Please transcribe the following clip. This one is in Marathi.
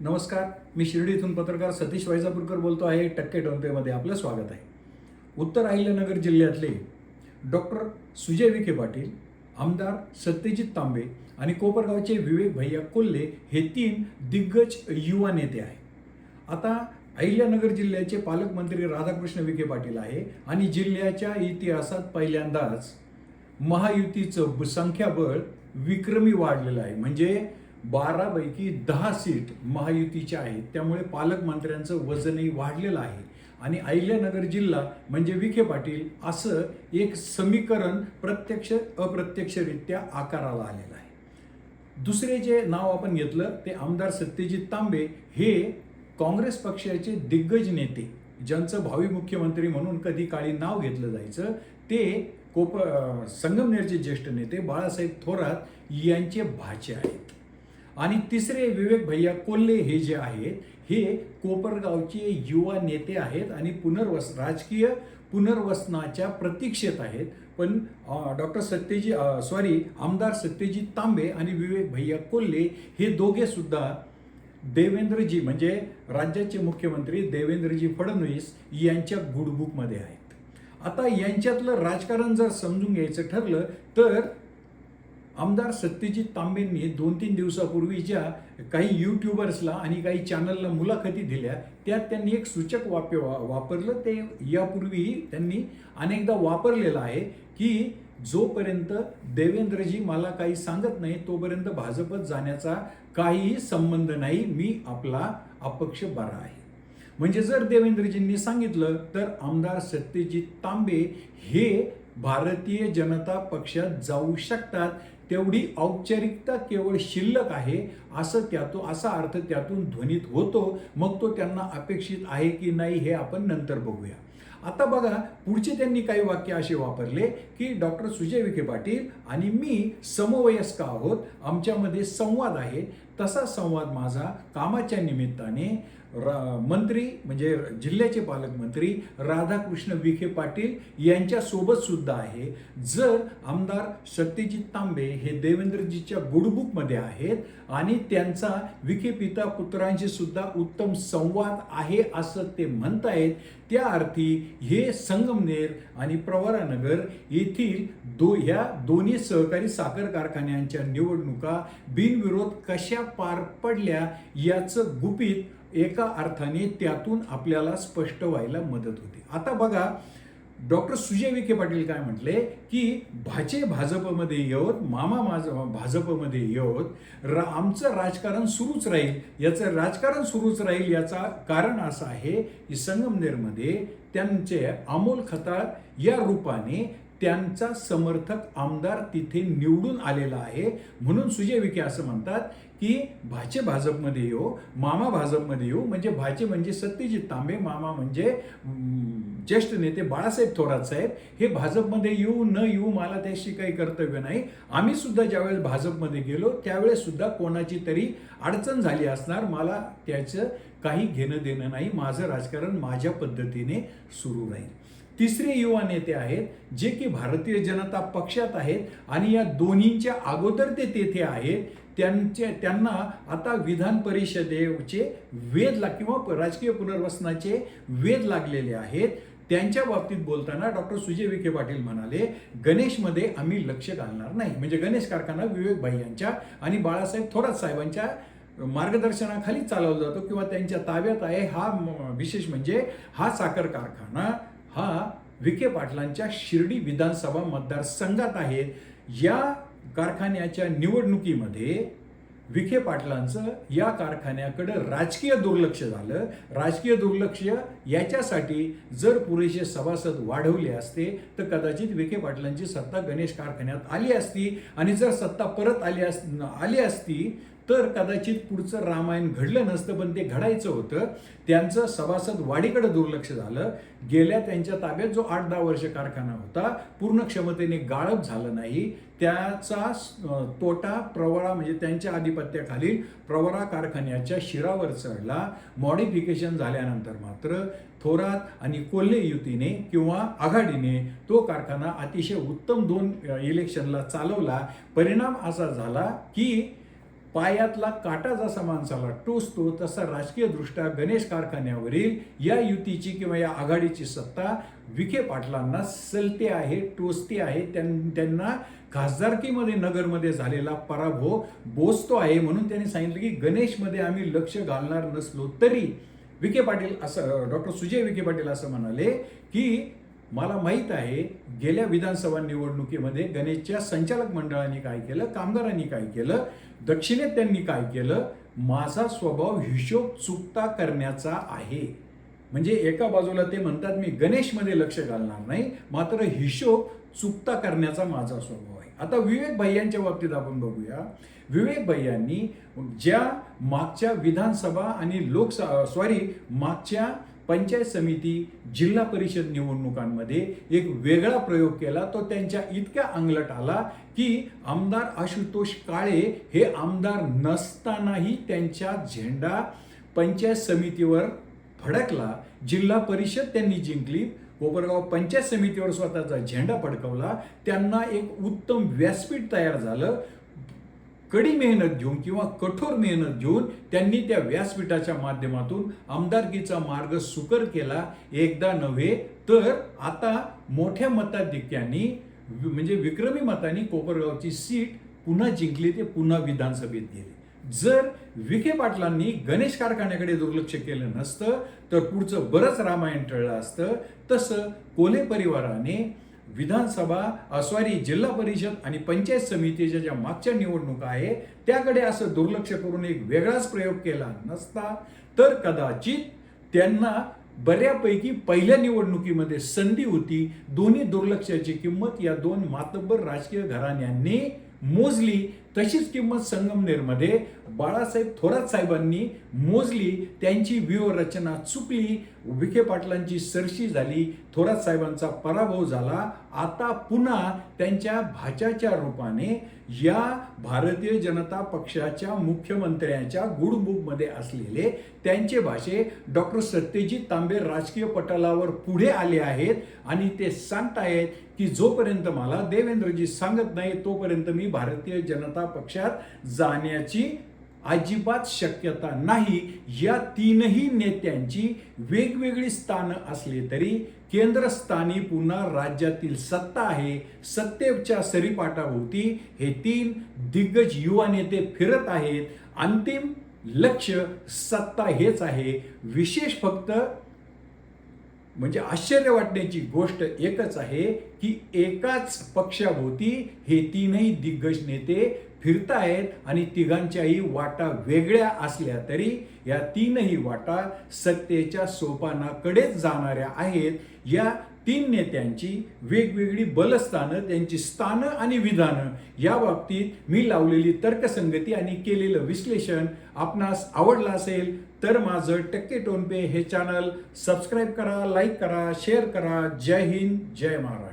नमस्कार मी शिर्डी इथून पत्रकार सतीश वैजापूरकर बोलतो आहे. टक्के टोनपेमध्ये आपलं स्वागत आहे. उत्तर अहिल्यानगर जिल्ह्यातले डॉक्टर सुजय विखे पाटील आमदार सत्यजित तांबे आणि कोपरगावचे विवेक भैया कोल्हे हे तीन दिग्गज युवा नेते आहेत. आता अहिल्यानगर जिल्ह्याचे पालकमंत्री राधाकृष्ण विखे पाटील आहे आणि जिल्ह्याच्या इतिहासात पहिल्यांदाच महायुतीचं संख्याबळ विक्रमी वाढलेलं आहे. म्हणजे बारापैकी दहा सीट महायुतीच्या आहेत. त्यामुळे पालकमंत्र्यांचं वजनही वाढलेलं आहे. आणि अहिल्यानगर जिल्हा म्हणजे विखे पाटील असं एक समीकरण प्रत्यक्ष अप्रत्यक्षरित्या आकाराला आलेलं आहे. दुसरे जे नाव आपण घेतलं ते आमदार सत्यजित तांबे हे काँग्रेस पक्षाचे दिग्गज नेते ज्यांचं भावी मुख्यमंत्री म्हणून कधी काळी नाव घेतलं जायचं ते कोप संगमनेरचे ज्येष्ठ नेते बाळासाहेब थोरात यांचे भाचे आहेत. आणि तिसरे विवेक भैया कोल्हे हे जे आहेत हे कोपरगावचे युवा नेते आहेत आणि पुनर्वस राजकीय पुनर्वसनाच्या प्रतीक्षेत आहेत. पण डॉक्टर सत्यजी सॉरी आमदार सत्यजित तांबे आणि विवेक भैया कोल्हे हे दोघेसुद्धा देवेंद्रजी म्हणजे राज्याचे मुख्यमंत्री देवेंद्रजी फडणवीस यांच्या गुडबुकमध्ये आहेत. आता यांच्यातलं राजकारण जर समजून घ्यायचं ठरलं तर आमदार सत्यजित तांबेंनी दोन तीन दिवसापूर्वीच्या काही यूट्यूबर्सला आणि काही चॅनलला मुलाखती दिल्या त्यात त्यांनी एक सूचक वाप्य वा वापरलं. ते यापूर्वीही त्यांनी अनेकदा वापरलेलं आहे की जोपर्यंत देवेंद्रजी मला काही सांगत नाही तोपर्यंत भाजपत जाण्याचा काहीही संबंध नाही. मी आपला अपक्ष बरा आहे. म्हणजे जर देवेंद्रजींनी सांगितलं तर आमदार सत्यजित तांबे हे भारतीय जनता पक्षात जाऊ शकतात तेवढी औपचारिकता केवळ शिल्लक आहे असं त्यातून असा अर्थ त्यातून ध्वनित होतो. मग तो त्यांना अपेक्षित आहे की नाही हे आपण नंतर बघूया. आता बघा पुढचे त्यांनी काही वाक्य असे वापरले की डॉक्टर सुजय विखे पाटील आणि मी समवयस्क आहोत आमच्यामध्ये संवाद आहे. तसा संवाद माझा कामाच्या निमित्ताने रा मंत्री म्हणजे जिल्ह्याचे पालकमंत्री राधाकृष्ण विखे पाटील यांच्यासोबत सुद्धा आहे. जर आमदार सत्यजित तांबे हे देवेंद्रजीच्या गुडबुकमध्ये आहेत आणि त्यांचा विखे पिता पुत्रांशी सुद्धा उत्तम संवाद आहे असं ते म्हणतायत त्या अर्थी हे संगमनेर आणि प्रवरानगर येथील दो ह्या दोन्ही सहकारी साखर कारखान्यांच्या निवडणुका बिनविरोध कशा पार पडल्या याचं गुपित एका अर्थाने त्यातून आपल्याला स्पष्ट व्हायला मदत होते. आता बघा डॉक्टर सुजय विखे पाटील काय म्हटले की भाचे भाजपमध्ये येवत मामा माझ भाजपमध्ये येवत रा आमचं राजकारण सुरूच राहील. याचं राजकारण सुरूच राहील याचा कारण असं आहे की संगमनेरमध्ये त्यांचे अमोल खताळ या रूपाने त्यांचा समर्थक आमदार तिथे निवडून आलेला आहे. म्हणून सुजय विखे असं म्हणतात की भाचे भाजपमध्ये येऊ मामा भाजपमध्ये येऊ म्हणजे भाचे म्हणजे सत्यजित तांबे मामा म्हणजे ज्येष्ठ नेते बाळासाहेब थोरात साहेब हे भाजपमध्ये येऊ न येऊ मला त्याशी काही कर्तव्य नाही. आम्ही सुद्धा ज्यावेळेस भाजपमध्ये गेलो त्यावेळेस सुद्धा कोणाची तरी अडचण झाली असणार मला त्याचं काही घेणं देणं नाही. माझं राजकारण माझ्या पद्धतीने सुरू राहील. तिसरे युवा नेते आहेत जे की भारतीय जनता पक्षात आहेत आणि या दोन्हींच्या अगोदर ते तेथे आहेत त्यांचे त्यांना आता विधान परिषदेचे वेध ला किंवा राजकीय पुनर्वसनाचे वेध लागलेले आहेत. त्यांच्या बाबतीत बोलताना डॉक्टर सुजय विखे पाटील म्हणाले गणेशमध्ये आम्ही लक्ष घालणार नाही. म्हणजे गणेश कारखाना विवेक भाई यांच्या आणि बाळासाहेब थोरात साहेबांच्या मार्गदर्शनाखाली चालवला जातो किंवा त्यांच्या ताब्यात आहे हा विशेष म्हणजे हा साखर कारखाना. हा विखे पाटलांच्या शिर्डी विधानसभा मतदारसंघात आहे. या कारखान्याच्या निवडणुकीमध्ये विखे पाटलांचं या कारखान्याकडे राजकीय दुर्लक्ष झालं. राजकीय दुर्लक्ष याच्यासाठी जर पुरेसे सभासद वाढवले असते तर कदाचित विखे पाटलांची सत्ता गणेश कारखान्यात आली असती. आणि जर सत्ता परत आली अस आली असती तर कदाचित पुढचं रामायण घडलं नसतं पण ते घडायचं होतं. त्यांचं सभासद वाढीकडे दुर्लक्ष झालं. गेल्या त्यांच्या ताब्यात जो आठ दहा वर्ष कारखाना होता पूर्ण क्षमतेने गाळप झालं नाही. त्याचा तोटा प्रवरा म्हणजे त्यांच्या आधिपत्याखालील प्रवरा कारखान्याच्या शिरावर चढला. मॉडिफिकेशन झाल्यानंतर मात्र थोरात आणि कोल्हे युतीने किंवा आघाडीने तो कारखाना अतिशय उत्तम दोन इलेक्शनला चालवला. परिणाम असा झाला की पायातला काटा जसा माणसाला टोचतो तसा राजकीयदृष्ट्या गणेश कारखान्यावरील या युतीची किंवा या आघाडीची सत्ता विखे पाटलांना सलते आहे टोचते आहे. त्यां- त्यांना खासदारकीमध्ये नगरमध्ये झालेला पराभव बोचतो आहे म्हणून त्यांनी सांगितलं की गणेशमध्ये आम्ही लक्ष घालणार नसलो तरी विखे पाटील असं डॉक्टर सुजय विखे पाटील असं म्हणाले की मला माहीत आहे गेल्या विधानसभा निवडणुकीमध्ये गणेशच्या संचालक मंडळाने काय केलं कामगारांनी काय केलं दक्षिणेत त्यांनी काय केलं माझा स्वभाव हिशोब चुकता करण्याचा आहे. म्हणजे एका बाजूला ते म्हणतात मी गणेशमध्ये लक्ष घालणार नाही मात्र हिशोब चुकता करण्याचा माझा स्वभाव आहे. आता विवेक भैयांच्या बाबतीत आपण बघूया. विवेक भैयांनी ज्या मागच्या विधानसभा आणि लोकसभा सॉरी मागच्या पंचायत समिती जिल्हा परिषद निवडणुकांमध्ये एक वेगळा प्रयोग केला. तो त्यांच्या इतक्या अंगलट आला की आमदार आशुतोष काळे हे आमदार नसतानाही त्यांच्या झेंडा पंचायत समितीवर फडकला. जिल्हा परिषद त्यांनी जिंकली. कोपरगाव पंचायत समितीवर स्वतःचा झेंडा फडकवला. त्यांना एक उत्तम व्यासपीठ तयार झालं. कडी मेहनत घेऊन किंवा कठोर मेहनत घेऊन त्यांनी त्या व्यासपीठाच्या माध्यमातून आमदारकीचा मार्ग सुकर केला. एकदा नव्हे तर आता मोठ्या मताधिक्यांनी म्हणजे विक्रमी मतांनी कोपरगावची सीट पुन्हा जिंकली ते पुन्हा विधानसभेत गेले. जर विखे पाटलांनी गणेश कारखान्याकडे दुर्लक्ष केलं नसतं तर पुढचं बरंच रामायण टळलं असतं. तसं कोले परिवाराने विधानसभा सॉरी जिल्हा परिषद आणि पंचायत समितीच्या ज्या मागच्या निवडणुका आहे त्याकडे असं दुर्लक्ष करून एक वेगळाच प्रयोग केला नसता तर कदाचित त्यांना बऱ्यापैकी पहिल्या निवडणुकीमध्ये संधी होती. दोन्ही दुर्लक्षाची किंमत या दोन मातब्बर राजकीय घराण्यांनी मोजली. तशीच किंमत संगमनेरमध्ये बाळासाहेब थोरात साहेबांनी मोजली त्यांची व्यूहरचना चुकली विखे पाटलांची सरशी झाली थोरात साहेबांचा पराभव झाला. आता पुन्हा त्यांच्या भाच्याच्या रूपाने या भारतीय जनता पक्षाच्या मुख्यमंत्र्यांच्या गुडबुकमध्ये असलेले त्यांचे भाषे डॉक्टर सत्यजित तांबे राजकीय पटलावर पुढे आले आहेत आणि ते सांगतायत की जोपर्यंत मला देवेंद्रजी सांगत नाही तोपर्यंत मी भारतीय जनता पक्षात जाण्याची अजिबात शक्यता नाही. या तीनही नेत्यांची वेगवेगळी स्थानं असली तरी केंद्रस्थानी पुन्हा राज्यातील सत्ता आहे. सत्तेच्या सरीपाटाभोवती हे तीन दिग्गज युवा नेते फिरत आहेत. अंतिम लक्ष सत्ता हेच आहे. विशेष फक्त म्हणजे आश्चर्य वाटण्याची गोष्ट एकच आहे की एकाच पक्षाभोवती हे तीनही दिग्गज नेते फिरतायत आणि तिघांच्याही वाटा वेगळ्या असल्या तरी या तीनही वाटा सत्तेच्या सोपानाकडेच जाणाऱ्या आहेत. या तीन नेत्यांची वेगवेगळी बलस्थानं त्यांची स्थानं आणि विधानं. या बाबतीत मी लावलेली तर्कसंगती आणि केलेलं विश्लेषण आपणास आवडलं असेल तर माझं टक्के टोनपे हे चॅनल सबस्क्राईब करा लाईक करा शेअर करा. जय हिंद जय महाराष्ट्र.